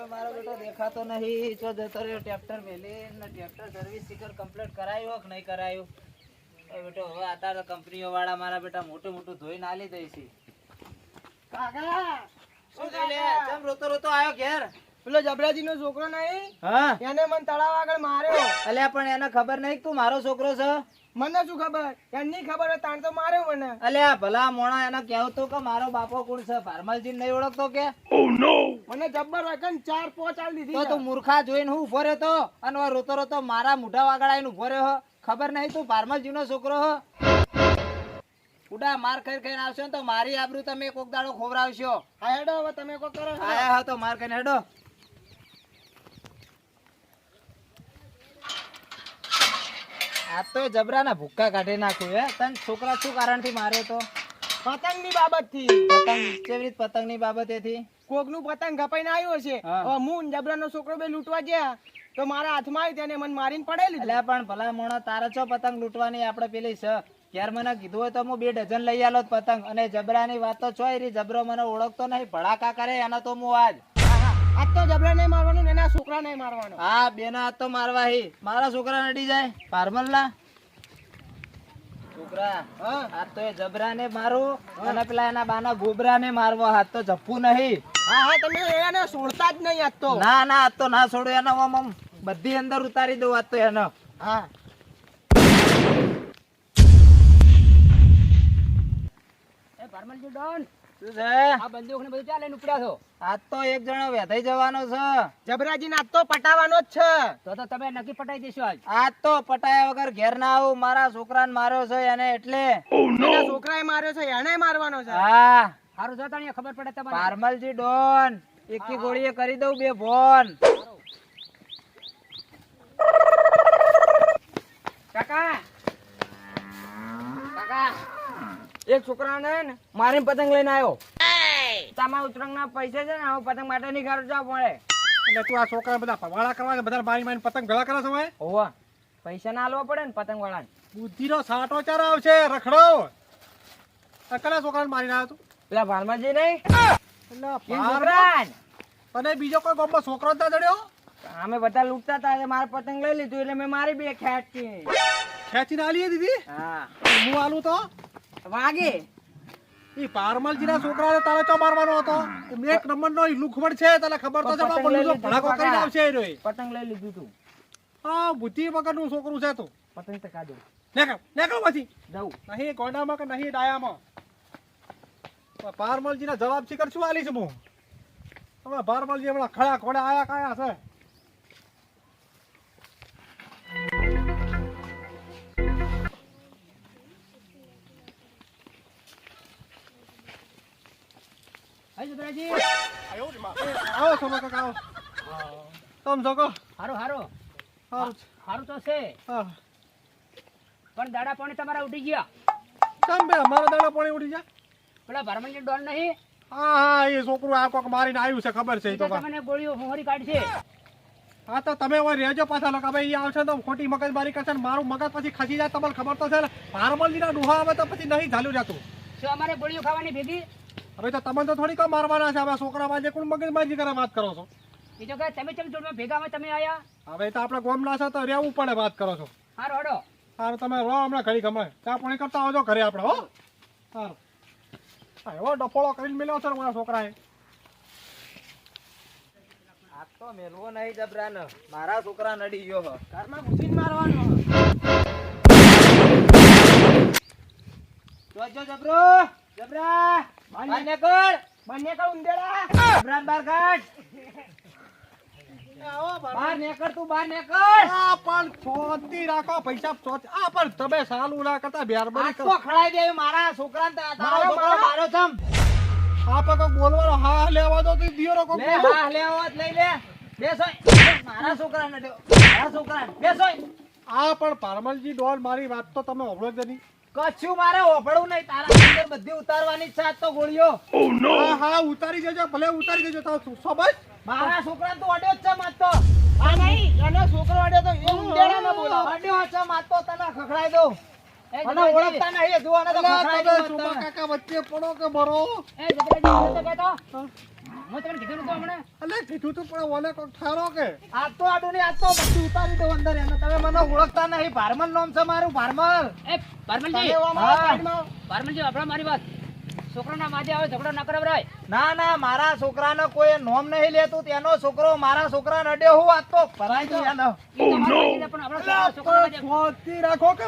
હવે મારો બેટો દેખાતો નહીં. જો જતો રહ્યો ટ્રેક્ટર મેલી ને ટ્રેક્ટર સર્વિસ સ્ટીકર કમ્પ્લીટ કરાયું કે નહીં કરાયું? બેટો હવે અત્યારે કંપનીઓ વાળા મારા બેટા મોટું મોટું ધોઈને આલી દઈ છે કાકા! શું લે? ચમ રોતો રોતો આવ્યો ઘેર? પેલો જબરાજી નો છોકરો નહીં? હા. એને મને તળાવ આગળ માર્યો. અલ્યા પણ એને ખબર નહીં તું મારો છોકરો છે? મને શું ખબર? એની ખબર હોય તાણ તો માર્યો મને. અલ્યા ભલા મોણા એને કહેવું તો કે મારો બાપો કોણ છે? ફાર્મલજી નહીં ઓળખતો કે? મને જબ્બર વગન ચાર પોચ આલ દીધી તો તું મૂર્ખા જોઈને હું ઊભો રહ્યો તો અને રોતો રોતો મારા મુઢા વાગડ આવીને ઊભો રહ્યો ખબર નહીં તું ફાર્મલજી નો છોકરો હો? ઉડા માર ખાઈ ખાઈને આવશો તો મારી આબરૂ તમે કોક દાડો ખોવરાવશો હા હેડો હવે તમે કોક કરો. હા હા તો માર ખાઈને હેડો. આ તો જબરાના ભૂક્કા કાઢી નાખ્યું હે. તન છોકરા શું કારણથી માર્યો તો? પતંગની બાબતથી. પતંગ કેવી રીત પતંગની બાબતેથી કોકનું પતંગ કપાઈને આવ્યો છે. હવે હું જબરાનો છોકરો બે લૂંટવા ગયા તો મારા હાથમાં આવી તેને મને મારીને પડેલી એટલે પણ ભલા મોણો તારે છો પતંગ લૂંટવાની આપણે પેલી છે યાર મને કીધું હોય તો હું બે ડઝન લઈ આલો પતંગ. અને જબરાની વાત તો છો એ જબરો મને ઓળખતો નહીં ભડાકા કરે એના તો હું આજ. આજ તો જબરા નહીં મારવાનો ને એના છોકરા નહીં મારવાનો. હા બેના હાથ તો મારવા હી. મારા છોકરા નડી જાય. પારમલ ના છોકરા આ તો એ જબરા ને મારું અને પેલા એના બાના ગોબરા ને મારવો. હાથ તો જપવું નહીં. હા હા તમે એને છોડતા જ નહીં આજ તો. ના ના હાથ તો ના છોડો એનો આમ બધી અંદર ઉતારી દઉં હાથ તો એનો. હા. એ ભરમલજી ડોન. શું છે? આ બંદૂક ને બધું ચાલે ઉપડ્યા છો? આજ તો એક જણો વેધાઈ જવાનો છે. જબરાજી આજ તો પટાવાનો જ છે. તો તો તમે નક્કી પટાઈ દેશો આજ. આજ તો પટાયા વગર ઘેર ના આવું. મારા છોકરાને માર્યો છે એને એટલે. એના છોકરાએ માર્યો છે એને મારવાનો છે. હા. સારું જોતા અહીંયા ખબર પડે તમારે. પારમલજી ડોન એકી ગોળીએ કરી દઉં બે ફોન કાકા. કાકા. એક છોકરાને ને મારીને પતંગ લઈને આવ્યો. તમારા ઉતરંગ ના પૈસા છે ને હવે પતંગ માટે ની ખર્ચા પડે એટલે તું આ છોકરા બધા ફવાડા કરવા બધા મારી મારી પતંગ ભેળા કરે છે ભાઈ? હોવા. પૈસા ના આલવા પડે ને પતંગ વાળા બુદ્ધિનો સાટો ચાર આવશે રખડો. કયા છોકરાને મારીને આવ્યો તું? પેલા ભાલમાજી નહીં? એટલે અને બીજો કોઈ ગામમાં છોકરો જ ના જડ્યો? અમે બધા લૂંટતા હતા મારે પતંગ લઈ લીધું એટલે મેં મારી બે ખેંચી. ખેંચીને આલીએ દીધી હા. હું આલું તો? વાગે. એ પારમલજીના છોકરાને તારે તો મારવાનો હતો? એ એક નંબરનો નો લુખવડ છે તને ખબર તો છે પણ બીજો ભડાકો. કરીને આવશે એ રોય પતંગ લઈ લીધું તું. હા બુદ્ધિ વગરનું છોકરું છે તું. પતંગ તો કાઢું. નીકળ નીકળ પછી. દઉં. નહીં ગોડામાં કે નહીં ડાયામાં. પારમલજીના જવાબ શીખર શું છું હું? હવે પારમલજી હમણાં ખડા ખોડા આયા કાયા છે? હે જબરાજી આવો છો કાકા આવો. તમ કહો હારું હારું. હારું તો છે. પણ દાડા પાણી તમારા ઉડી ગયા. કેમ બે? મારા દાડા પાણી ઉડી ગયા? પેલા ભરમલજી ડોલ નહીં? હા હા એ છોકરું આ કોક મારીને આવ્યું છે ખબર છે તો તમને ગોળીઓ મોહરી કાઢશે. હા તો તમે હવે રહેજો પાછા લોકો ભાઈ આવશે તો ખોટી મગજમારી કરશે ને મારું મગજ પછી ખસી જાય તમને ખબર તો છે ને. પારમલજીના ડોહા આવે તો પછી નહીં ચાલ્યું જતું. શું અમારે ગોળીઓ ખાવાની ભેગી? હવે તો તમે તો થોડી કમ મારવાના છે. હવે છોકરા માજે કોણ મગજમારી કરે વાત કરો છો? એ તો કહે તમે ચમ જોડમાં ભેગા માં તમે આયા? હવે તો આપણે ગોમના છે તો રહેવું પડે વાત કરો છો. હારો હડો સારું તમે રહો હમણાં ઘડી ગમે ચા પાણી કરતા આવજો ઘરે આપણે હો. સારું હા એવો ડફોળો કરીને મેલ્યો છે મારા છોકરાએ. આ તો મેલવો નહીં જબરાન. મારા છોકરા નડી ગયો હો. ઘરમાં ઘૂસીને મારવાનો. જોજો જબરો. જબરા બંને ઉંદેડા. જબરા કાઢ તું આ પણ રાખો પૈસા ચોથી આ પણ તમે સાલું ના કરતા બેરબરી કરો. ખડાઈ દે મારા છોકરાને તારો મારો, છમ. આ પણ બોલવાનો હા લેવા દો તો. હા લે હોત લઈ લે. બેસોય. મારા છોકરા નડ્યો મારા છોકરા બેસોય. આ પણ પારમલજી ડોલ મારી વાત તો તમે ઓળખ જ નહીં. કશું મારે ઓભળવું નહીં. તારા અંદર બધી ઉતારવાની જ છે તો ગોળીઓ. હા હા ઉતારી દેજો ભલે ઉતારી દેજો તો શું સમજ મારા છોકરા તો અડ્યો જ છે માર તો. આ નહીં એનો છોકરો અડ્યો તો એ ઉંદેડા ન બોલો. અડ્યો છે માર તો તને ખખડાઈ દઉં. એ મને જગડાજી, ઓળખતા નહીં જુઓ ને તો ખખડાઈ તમે દઉં કાકા વચ્ચે પડો કે ભરો? એ જગડાજી, તો કહેતો. હું તમને કીધું નતું હમણાં? અલે કીધું તું પણ ઓલે કોક ઠારો કે આજ તો આડું નહીં, આજ તો બધું ઉતારી દઉં અંદર એને. તમે મને ઓળખતા નહીં ભારમલ નામ છે મારું ભારમલ એ, વાત. છોકરાના માથે આવે ઝઘડો ના કરાવરાય. ના ના મારા છોકરાનો કોઈ નોમ નહીં લેતું તેનો છોકરો મારા છોકરા નડ્યો હું આજ તો ભરાઈ ગયું એને. પણ આપણા છોકરા- રાખો કે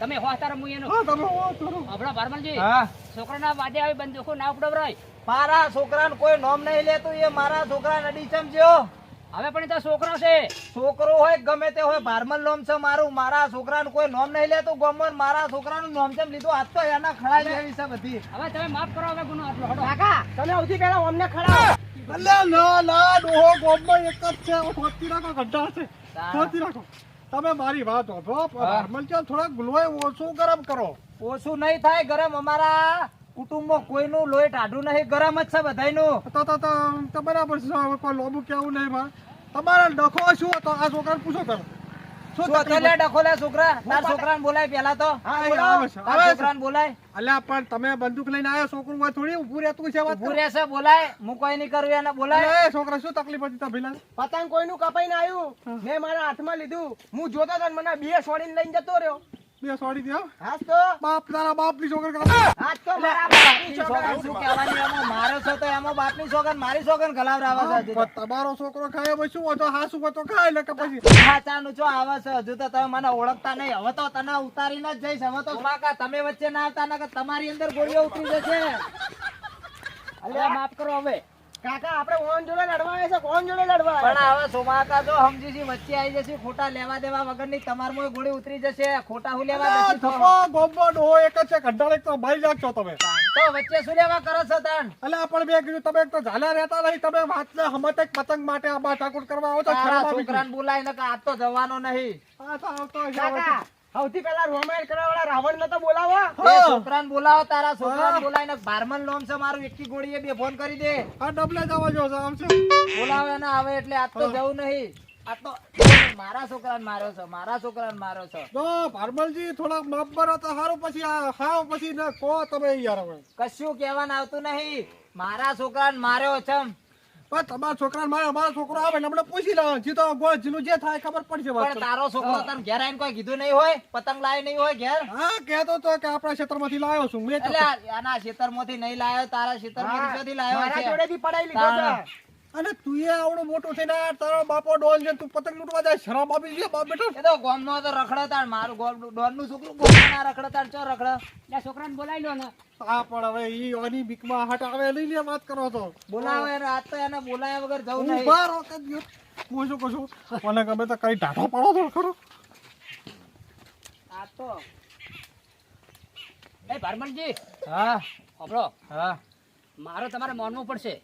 તમે રમવું એનું. હા તમે હો આપણા હા છોકરાના માથે આવી બંદૂકો ના ઉપડવરાય. મારા છોકરાને કોઈ નોમ નહીં લેતું એ મારા છોકરા નડી સમજ્યો હવે પણ તો છોકરો છે. છોકરો હોય ગમે તે હોય ભારમલ નોમ છે મારું મારા છોકરાને કોઈ નોમ નહીં લેતું ગમન મારા છોકરાનું નોમ ચમ લીધું આજ તો એના ખડા જેવી છે બધી. હવે તમે માફ કરો હવે ગુનો આટલો હડો. તમે સૌથી પહેલા અમને ખડા ભલે ના ના ડોહો ગોમમાં એક જ છે શાંતિ રાખો ગઢા છે. શાંતિ રાખો. તમે મારી વાત વાપરો ભારમલ ચાલ થોડા ગુલવાય ઓછું ગરમ કરો. ઓછું નહીં થાય ગરમ અમારા. કુટુંબમાં કોઈનું લોહી ટાઢું નહીં ગરમ જ છે બધાનું તો તો તો તો બરાબર છે હવે કોઈ લોબુ કેવું નહીં માં તમારા ડખો શું હતો? આ છોકરાને પૂછો કરો. શું શું તકલીફ ડખો લે છોકરા? તાર છોકરાને બોલાય તો. હા. છોકરાને અલ્યા પણ તમે બંદૂક લઈને આવ્યો છોકરું હોય થોડી ઊભું રહેતું છે વાત ઊભું રહેશે બોલાય. હું કોઈ નહીં કરું એને બોલાય. એ છોકરા શું તકલીફ હતી તભીલા પતંગ કોઈનું કપાઈને આવ્યું મેં મારા હાથમાં લીધું. હું જોતો તો મને બે છોડીને લઈને જતો રહ્યો. બે સોડી દે હાસ તો બાપ તારા બાપની છોકર કરો હાસ તો મારા બાપની છોકરા. છોકરા. શું કહેવાની એમો મારો છો તો એમો બાપની છોકર મારી છોકર ગલાવ રાવા છે પણ તમારો છોકરો ખાય પછી શું હતો હા શું તો ખાય એટલે કે પછી. સાચાનું છો આવે છે હજુ તો તમે મને ઓળખતા નહીં. હવે તો તને ઉતારી ન જઈશ. હવે તો કાકા તમે વચ્ચે ના આવતા નકર તમારી અંદર ગોળીઓ ઉતરી જશે. અલ્યા માફ કરો હવે. કાકા આપણે ઓન જોડે લડવા આવે છે કોણ જોડે લડવા પણ હવે સોમાકા તો સમજી છી વચ્ચે આવી જશે ખોટા લેવા દેવા વગરની તમાર ગોળી ઉતરી જશે ખોટા હું લેવા અલ્યા, થપો ગોબો ડોહો એક છે ઘંટાડે એક તો મારી છો તમે. તો વચ્ચે શું લેવા કરો છો તાણ અલ્યા પણ બે કીધું તમે એક તો ઝાલા રહેતા નહીં તમે વાતને હમત એક પતંગ માટે આબા ઠાકોર કરવા આવો તો છોકરાને બોલાય ને આજ તો જવાનો નહીં. આ તો આવતો કાકા. સૌથી પેલા રોમાયણ કરવા રાવણ ને તો બોલાવો. છોકરાને બોલાવો તારા છોકરાને બોલાય ને બારમન લોમ છે મારું એકી ગોળીએ બે ફોન કરી દે. આ ડબલે જવા જો આવશે બોલાવે ને આવે એટલે આજ તો જવું નહીં. આ તો મારા છોકરાને માર્યો છે મારા છોકરાને માર્યો છે. તો ભારમલજી થોડાક માપ કરો તો સારું પછી આ ખાવ પછી ના કહો તમે યાર હવે. કશું કહેવાનું આવતું નહીં. મારા છોકરાને માર્યો છે પણ તમારા છોકરા મારે અમારો છોકરો આવે ને આપણે પૂછી લે જીતો ગોળ જીલું જે થાય ખબર પડશે વાત તારો છોકરો તને ઘેર આવીને કોઈ કીધું નહીં હોય? પતંગ લાવી નહીં હોય ઘેર? હા કહેતો તો કે આપણા ક્ષેત્રમાંથી લાવ્યો છું. મેં તો એટલે આના ખેતરમાંથી નહીં લાયો તારા ક્ષેત્રમાંથી ક્યાંથી લાયો મારા છે જોડેથી પડાઈ લીધો છે. અને તું એ આવડો મોટું થઈને આ તારો બાપો ડોલ છે તું પતંગ લૂંટવા જાય શરમ આપી છે બાપ બેટો. એ તો ગોમનો તો રખડતાણ મારું ગોમ ડોનનું છોકરું ગોમ ના તાર ચો રખડે? એટલે છોકરાને બોલાવી લો ને. હા પણ હવે ઈ ઓની બીકમાં હટ આવે લઈ લે વાત કરો તો. બોલાવે આજ તો એને બોલાયા વગર જવું નહીં. બાર વખત ગયો. હું શું કહું મને ગમે તો કઈ ઢાઢો પાડો તો ખરો. આ તો. એ ભારમણજી હા. સાંભળો હા. મારો તમારે માનવું પડશે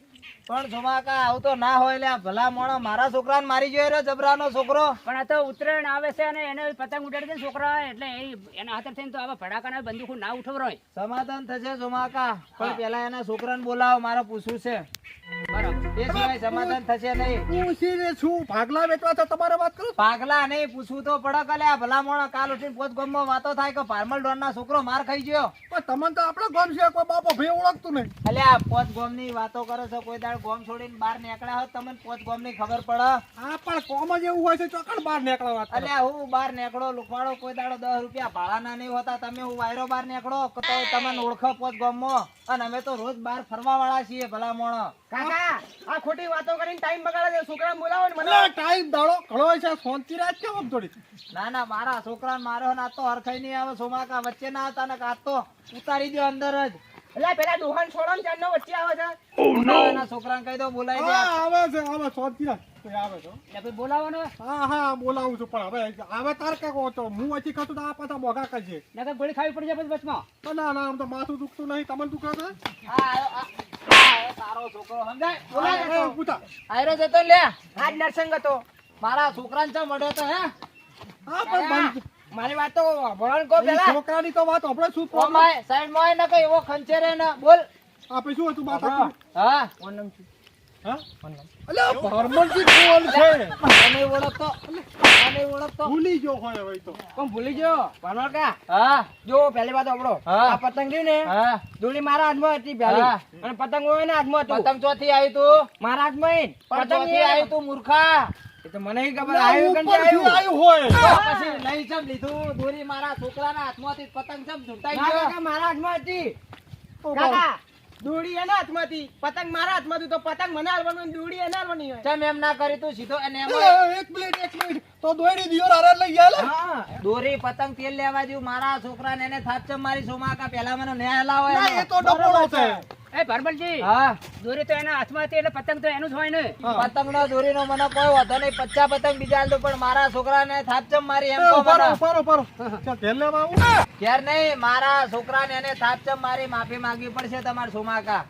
પણ જોમાકા આવું તો ના હોય લે આ ભલા મોણો મારા છોકરાને મારી જોયો રહ્યો જબરાનો છોકરો. પણ આ તો ઉત્તરાયણ આવે છે અને એને પતંગ ઉડાડી દે છોકરા એટલે એ એના હાથે થઈને તો આવા ભડાકાના બંદૂકો ના ઉઠવરાય. સમાધાન થશે જોમાકા. પણ પેલા એના છોકરાને બોલાવો મારે પૂછવું છે. બરાબર. એ સિવાય સમાધાન થશે નહીં. પૂછીને શું ભાગલા વેચવા તો તમારે વાત કરું? ભાગલા નહીં પૂછવું તો પડે કલે આ ભલા મોણો કાલ ઉઠીને પોત ગમમાં વાતો થાય કે ફાર્મલ ડોનના છોકરો માર ખાઈ ગયો. પણ તમને તો આપણા ગમ છે કોઈ બાપો ભાઈ ઓળખતું નહીં. એટલે આ પોત ગોમની વાતો કરો છો કોઈ દાડ ગોમ છોડીને બહાર નીકળ્યા હોત તમને પોચ ગોમની ખબર પડે. હા પણ કોમ જ એવું હોય છે ચોકડ બહાર નીકળવા એટલે હું બહાર નીકળો લુખવાડો કોઈ દાડો દસ રૂપિયા ભાડાના નહીં હોતા તમે હું વાયરો બહાર નીકળો તો તમને ઓળખો પોચ ગોમ અને અમે તો રોજ બહાર ફરવા વાળા છીએ ભલા મોણો કાકા આ ખોટી વાતો કરીને ટાઈમ બગાડે છે છોકરાને બોલાવો ને મને. ટાઈમ દાડો ઘણો છે શાંતિ રાત કેમ થોડી? ના ના મારા છોકરાને મારો ને આ તો હરખાઈ નહીં આવે સોમાકા વચ્ચે ના હતા ને તો. ઉતારી દો અંદર જ. એટલે પેલા દુહાન છોડો ને વચ્ચે આવે છે. બોલાવો એના છોકરાને કહી દો બોલાવી દે. હા આવે છે આવે શાંતિ રાત કોઈ આવે છે એટલે ભાઈ બોલાવો હા હા બોલાવું છું પણ હવે હવે તાર કે કહો તો હું હજી ખાતું તો આ પાછા મોઘા કરજે. નકર ગોળી ખાવી પડશે પછી બસમાં. તો ના ના આમ તો માથું દુખતું નહીં. તમને દુખે છે આ આયો, આ આ આયો તારો છોકરો સમજાય? બોલાય હા, હા, પૂછા આયરો જતો લે. આજ નરસંગ હતો. મારા છોકરાને ચા મળ્યો તો હે? હા પણ બંધ. મારી વાત તો કહો પેલા. છોકરાની તો વાત આપણે શું ઓ માય સાઈડમાં ન કઈ એવો ખંચેરે ને બોલ. આપણે શું હતું બાત હા. કોણ નામ છે? હા? અલ્યા ભરમણજી કોણ છે. મને ઓળખતો. મને ઓળખતો. ભૂલી જો હોય હવે તો. કોણ ભૂલી જો ભણવા કા હા. જો પહેલી વાત આપણો. આ પતંગ રહ્યું ને હા. દોરી મારા હાથમાં હતી પહેલી. અને પતંગ હોય ને હાથમાં હતું પતંગ ચોથી આવી તું? મારા હાથમાં. પતંગ ચોથી આવી તું મૂર્ખા. એ તો મને ખબર આવ્યું કે આવ્યું આવ્યું હોય. પછી લઈ ચમ લીધું દોરી મારા છોકરાના હાથમાંથી પતંગ ચમ ઝૂંટાઈ ગયો. કાકા, મારા હાથમાં કાકા! દોરી એના હાથમાં પતંગ મારા હાથમાં તો પતંગ મને હાલવાનું અને એને હાલવાની હોય. ચમ એમ ના કરી તું સીધો અને એમ એક મિનિટ એક મિનિટ તો દોયડી દિયો રારા લઈ ગયા હા દોરી પતંગ તેલ લેવા જેવું મારા છોકરાને એને થાપ ચમ મારી સોમાકા પેલા મને ન્યાય લાવો એ તો ડબોળો છે. એ ભરમલજી હા દોરી તો એના હાથમાં હતી એટલે પતંગ તો એનું જ હોય ને પતંગ નો દોરી નો મને કોઈ વાંધો નહીં પચ્ચા પતંગ બીજા આલ પણ મારા છોકરાને થાપ ચમ મારી એમ કહો મને. ઊભા રહો. ચાલ, ઘેર નહીં મારા છોકરાને એને થાપચમ મારી માફી માંગવી પડશે તમાર સોમાકા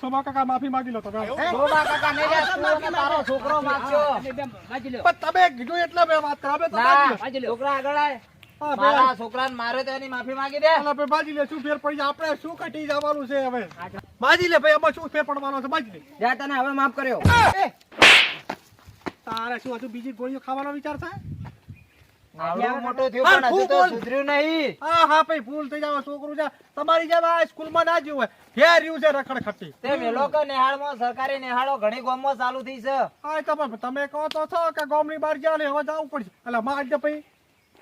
સોમા કાકા માફી માંગી લો તમે તું તારો છોકરો માંગ્યો તમે બે બાજી લો પણ તમે કીધું એટલે મેં વાત. તો છોકરા આગળ આય. મારા છોકરાને મારે તો એની માફી માંગી દે. આપણે બાજી લે શું ફેર પડી જાય? આપણે શું કટી જવાનું છે હવે? બાજી લે ભાઈ એમાં શું ફેર પડવાનો છે? બાજી લે. જા તને હવે માફ કર્યો. તારે શું હજુ બીજી ગોળીઓ ખાવાનો વિચાર થયું તમારી જેમ આ સ્કૂલમાં ના જ્યુ ઘેર રહ્યું છે રખડ ખટી તે લોકો નિહાળમાં? સરકારી નેહાળો ઘણી ગામમાં ચાલુ થઈ છે. તમે તમે કહો તો છો કે ગામની બહાર ગયા હવે જવું પડશે. એટલે માં દે ભાઈ.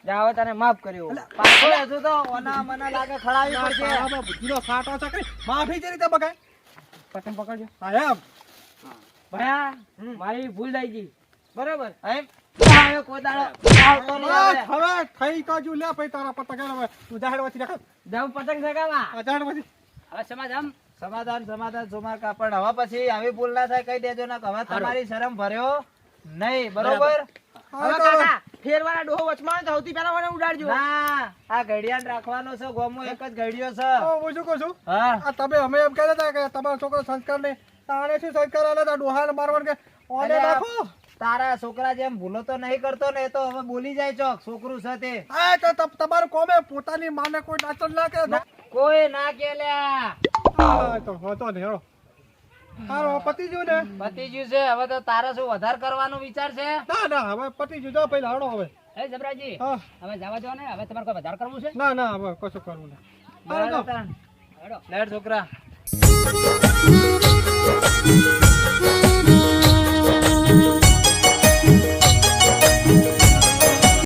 જા હવે તને માફ કર્યો. પાછો હજુ તો ઓના મને લાગે ખડાવી પડશે. બુદ્ધિનો સાટો છે કઈ? માફી જે રીતે બગાય? પતંગ પકડજો. હા એમ? ભયા મારી ભૂલ થઈ ગઈ. બરાબર? એમ? કોઈ હવે. સમાધાન. સમાધાન પછી આવી ભૂલ ના થાય કહી દેજો ને હવે તમારી શરમ ભર્યો નહીં. બરોબર? ફેરવાળા ડોહો વચમાં સૌથી પહેલા મને ઉડાડજો. ના આ ઘડિયાળ રાખવાનો છે ગોમો એક જ ઘડિયો છે. હું શું કહું છું? હા. તમે અમે એમ કહેતા હતા કે તમારો છોકરો સંસ્કાર ને તાણે શું સંસ્કાર આલે તા ડોહાને મારવાનું કે ઓને રાખો તારા છોકરા જેમ ભૂલો તો નહીં કરતો ને તો હવે બોલી જાય ચોક છોકરું છે તે. હા તો તમારું કોમે પોતાની માને કોઈ ડાચણ ના કરે કોઈ ના કે લ્યા. હા તો હતો ને હેડો. હારો પતિ ગયું ને પતી ગયું છે હવે તો તારે શું વધાર કરવાનો વિચાર છે? ના ના હવે પતિ ગયું જો પહેલા હાડો હવે. એ જબરાજી હા. હવે જવા દો ને હવે તમારે કોઈ વધારે કરવું છે? ના ના હવે કશું કરવું. તાણ. હેડો લેડ છોકરા.